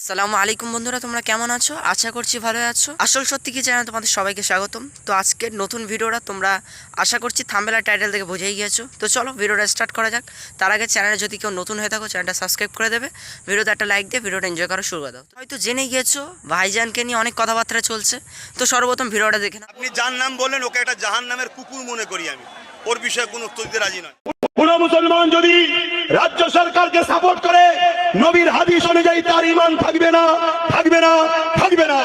সালামু আলাইকুম বন্ধুরা তোমরা কেমন আছো? আশা করছি ভালো আছো। আসল সত্যি কি জানা তোমাদের সবাইকে স্বাগতম। তো আজকের নতুন ভিডিওটা তোমরা আশা করছি থাম্বেলা টাইটেল থেকে বুঝেই গিয়েছো। তো চলো ভিডিওটা স্টার্ট করা যাক। তার আগে চ্যানেলে যদি কেউ নতুন হয়ে থাকো চ্যানেলটা সাবস্ক্রাইব করে দেবে। ভিডিওতে একটা লাইক দিয়ে ভিডিওটা এনজয় করা শুরু করে দাও। হয়তো জেনে গিয়েছো ভাইজানকে নিয়ে অনেক কথাবার্তা চলছে। তো সর্বপ্রথম ভিডিওটা দেখে নাও। আপনি যার নাম বললেন ওকে একটা জাহান নামের কুকুর মনে করি আমি। ওর বিষয়ে কোনো উত্তর দিতে রাজি নয়। কোন মুসলমান যদি রাজ্য সরকারকে সাপোর্ট করে নবীর হাদিস অনুযায়ী তার ইমান থাকবে না থাকবে না থাকবে না।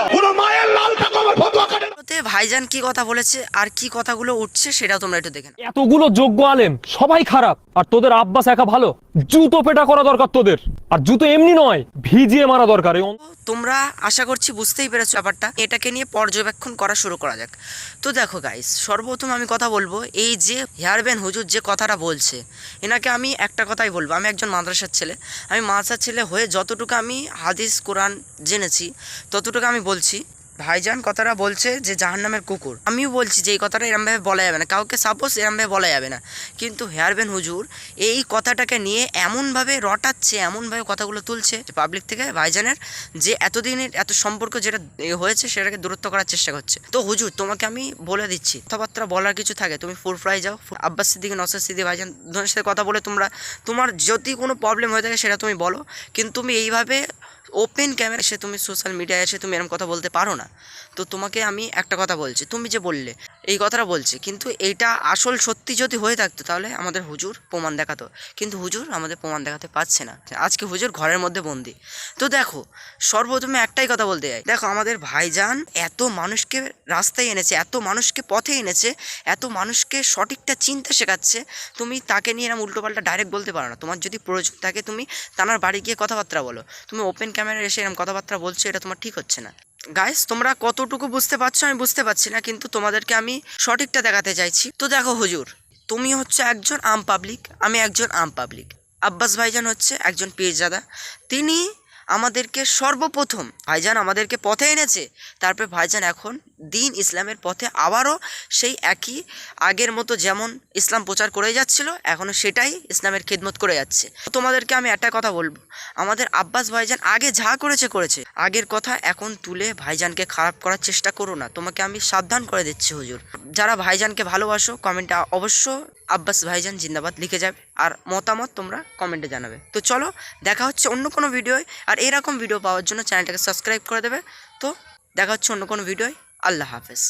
ভাইজান কি কথা বলেছে আর কি কথাগুলো উঠছে সেটাও তোমরা একটু দেখে নাও। এতগুলো যোগ্য আলেম সবাই খারাপ আর তোদের আব্বাস একা ভালো। জুতো পেটা করা দরকার তোদের আর জুতো এমনি নয় ভিজিয়ে মারা দরকার। এই অন- তোমরা আশা করছি বুঝতেই পেরেছ ব্যাপারটা। এটাকে নিয়ে পর্যবেক্ষণ করা শুরু করা যাক। তো দেখো গাইস সর্বপ্রথম আমি কথা বলব এই যে হেয়ারবেন হুজুর যে কথাটা বলছে এনাকে আমি একটা কথাই বলব। আমি একজন মাদ্রাসার ছেলে আমি মাদ্রাসার ছেলে হয়ে যতটুকু আমি হাদিস কোরআন জেনেছি ততটুকু আমি বলছি। ভাইজান কথাটা বলছে যে জাহান্নামের কুকুর। আমিও বলছি যে এই কথাটা এরমভাবে বলা যাবে না। কাউকে সাপোজ এরমভাবে বলা যাবে না। কিন্তু হেয়ারবেন হুজুর, এই কথাটাকে নিয়ে এমনভাবে রটাচ্ছে, এমনভাবে কথাগুলো তুলছে পাবলিক থেকে ভাইজানের যে এতদিনের এত সম্পর্ক যেটা হয়েছে সেটাকে দূরত্ব করার চেষ্টা করছে। তো হুজুর, তোমাকে আমি বলে দিচ্ছি, কথাবার্তা বলার কিছু থাকে, তুমি ফুরফ্রাই যাও। আব্বাস সিদ্দিকি, নসার সিদ্দিক, ভাইজান দুজনের সাথে কথা বলে তোমরা, তোমার যদি কোনো প্রবলেম হয়ে থাকে সেটা তুমি বলো। কিন্তু তুমি এইভাবে ওপেন ক্যামেরা এসে তুমি সোশ্যাল মিডিয়ায় এসে তুমি এরকম কথা বলতে পারো না। তো তোমাকে আমি একটা কথা বলছি, তুমি যে বললে, এই কথাটা বলছি, কিন্তু এইটা আসল সত্যি যদি হয়ে থাকতো তাহলে আমাদের হুজুর প্রমাণ দেখাতো, কিন্তু হুজুর আমাদের প্রমাণ দেখাতে পারছে না। আজকে হুজুর ঘরের মধ্যে বন্দি। তো দেখো, সর্বপ্রথমে একটাই কথা বলতে চাই। দেখো, আমাদের ভাইজান এত মানুষকে রাস্তায় এনেছে, এত মানুষকে পথে এনেছে, এত মানুষকে সঠিকটা চিন্তা শেখাচ্ছে, তুমি তাকে নিয়ে এরকম উল্টোপাল্টা ডাইরেক্ট বলতে পারো না। তোমার যদি প্রয়োজন থাকে, তুমি তানার বাড়ি গিয়ে কথাবার্তা বলো। তুমি ওপেন ক্যামেরা এসে এরকম কথাবার্তা বলছো, এটা তোমার ঠিক হচ্ছে না। গাইস তোমরা কতটুকু বুঝতে পারছ আমি বুঝতে পারছি না, কিন্তু তোমাদেরকে আমি সঠিকটা দেখাতে চাইছি। তো দেখো হুজুর, তুমি হচ্ছে একজন আম পাবলিক আমি একজন আম পাবলিক আব্বাস ভাইজান হচ্ছে একজন পীরজাদা তিনি আমাদেরকে সর্বপ্রথম ভাইজান আমাদেরকে পথে এনেছে, তারপরে ভাইজান এখন দিন ইসলামের পথে আবারও সেই একই আগের মতো যেমন ইসলাম প্রচার করে যাচ্ছিল এখনও সেটাই ইসলামের খিদমত করে যাচ্ছে। তোমাদেরকে আমি একটা কথা বলব, আমাদের আব্বাস ভাইজান আগে যা করেছে করেছে। আগের কথা এখন তুলে ভাইজানকে খারাপ করার চেষ্টা করো না, তোমাকে আমি সাবধান করে দিচ্ছি, হুজুর। যারা ভাইজানকে ভালোবাসো কমেন্টে অবশ্য আব্বাস ভাইজান জিন্দাবাদ লিখে যাবে, আর মতামত তোমরা কমেন্টে জানাবে। তো চলো, দেখা হচ্ছে অন্য কোনো ভিডিওয় আর এরকম ভিডিও পাওয়ার জন্য চ্যানেলটাকে সাবস্ক্রাইব করে দেবে। তো দেখা হচ্ছে অন্য কোনো ভিডিওয় আল্লাহ হাফেজ